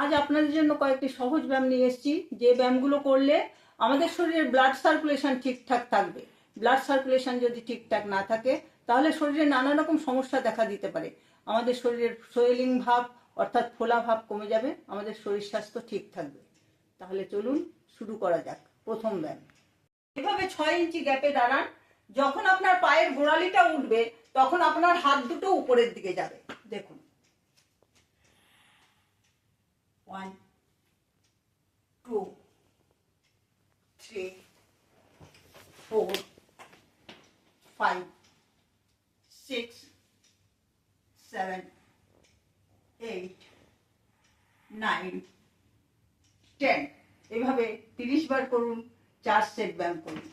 আজ আপনাদের জন্য কয়েকটি সহজ ব্যায়াম নিয়ে এসেছি। যে ব্যায়ামগুলো করলে আমাদের শরীরের ব্লাড সার্কুলেশন ঠিকঠাক থাকবে। ব্লাড সার্কুলেশন যদি ঠিকঠাক না থাকে, তাহলে শরীরে নানা রকম সমস্যা দেখা দিতে পারে। আমাদের শরীরের সোয়েলিং ভাব, অর্থাৎ ফোলা ভাব কমে যাবে, আমাদের শরীর স্বাস্থ্য ঠিক থাকবে। তাহলে চলুন শুরু করা যাক প্রথম ব্যায়াম। এভাবে ছয় ইঞ্চি গ্যাপে দাঁড়ান। যখন আপনার পায়ের গোড়ালিটা উঠবে, তখন আপনার হাত দুটো উপরের দিকে যাবে। দেখুন one two three four five six seven eight nine ten এভাবে তিরিশ বার করুন, চার সেট ব্যায়াম করুন,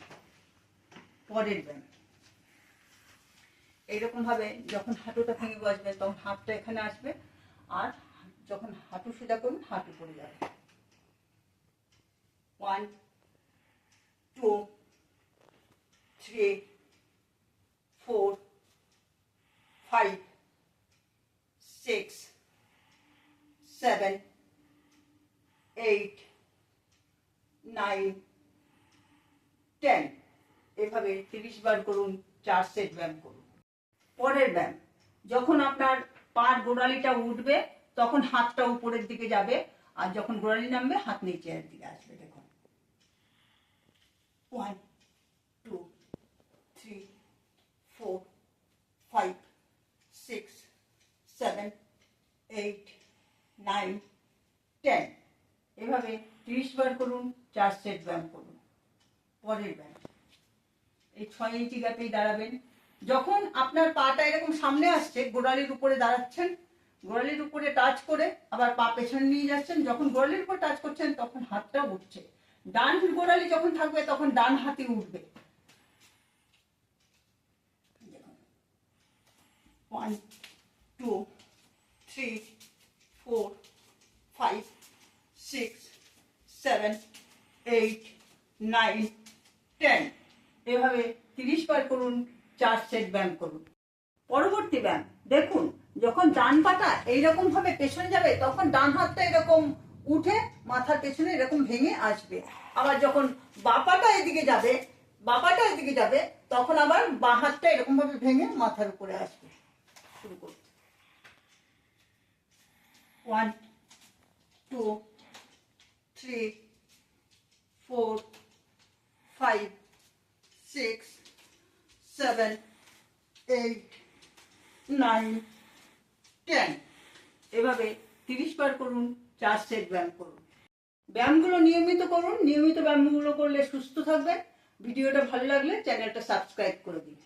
পরের ব্যায়াম এইরকম ভাবে যখন হাঁটুটা ভেঙে বসবে, তখন হাতটা এখানে আসবে, আর যখন হাঁটু সোজা করুন, হাঁটু পড়ে যাবে। One two three four five six seven eight nine ten এভাবে তিরিশ বার করুন, চার সেট ব্যায়াম করুন। পরের ব্যায়াম, যখন আপনার পার গোড়ালিটা উঠবে তখন হাতটা উপরের দিকে যাবে আর যখন গোড়ালি নামবে, হাত নিচের দিকে আসবে, দেখুন। One two three four five six seven eight nine ten এভাবে তিরিশ বার করুন, চার সেট ব্যায়াম করুন। পরের ব্যায়াম। এই ছয় ইঞ্চি গ্যাপেই দাঁড়াবেন। যখন আপনার পাটা এরকম সামনে আসছে, গোড়ালির উপরে দাঁড়াচ্ছেন গোড়ালির উপরে টাচ করে আবার পা পেছনে নিয়ে যাচ্ছেন। যখন গোড়ালির উপর টাচ করছেন, তখন হাতটা উঠছে। ডান গোড়ালি যখন থাকবে, তখন ডান হাতে উঠবে। One two three four five six seven eight nine ten এভাবে তিরিশ বার করুন, চার সেট ব্যায়াম করুন। পরবর্তী ব্যায়াম। দেখুন, যখন ডান পাটা এইরকম ভাবে পেছনে যাবে, তখন ডান হাতটা এরকম উঠে মাথার পেছনে এরকম ভেঙে আসবে। আবার যখন বাপাটা এদিকে যাবে বাপাটা এদিকে যাবে, তখন আবার বাঁ হাতটা এরকম ভাবে ভেঙে মাথার উপরে আসবে। শুরু করুন। One two three four five six seven eight nine ten এভাবে তিরিশ বার করুন, চার সেট ব্যায়াম করুন। ব্যায়ামগুলো নিয়মিত করুন, নিয়মিত ব্যায়ামগুলো করলে সুস্থ থাকবেন। ভিডিওটা ভালো লাগলে চ্যানেলটা সাবস্ক্রাইব করে দিন।